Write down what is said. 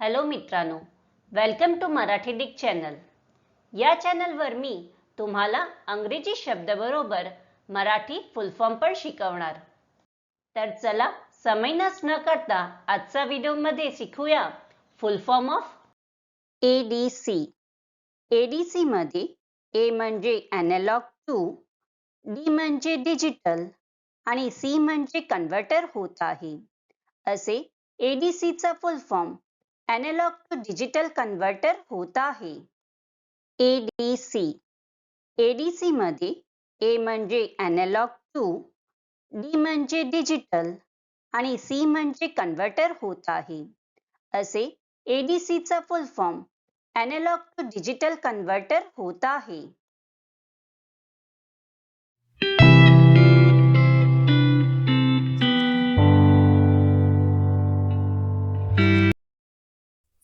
Hello मित्रांनो welcome to Marathi डिक channel या चॅनलवर मी तुम्हाला अंग्रेजी शब्दाबरोबर मराठी फुल फॉर्म पण शिकवणार. तर चला समय नस न करता आजचा व्हिडिओमध्ये शिकूया full form of A D C A D सीमध्ये ए म्हणजे ॲनालॉग टू डी म्हणजे डिजिटल आणि सी म्हणजे कन्व्हर्टर होत आहे. असे एडीसीचा full form analog to digital converter होत आहे. एडीसी एडीसी मध्ये ए म्हणजे एनालॉग टू डी म्हणजे डिजिटल आणि सी म्हणजे कन्व्हर्टर होत आहे. असे एडीसीचा full form analog to digital converter होत आहे.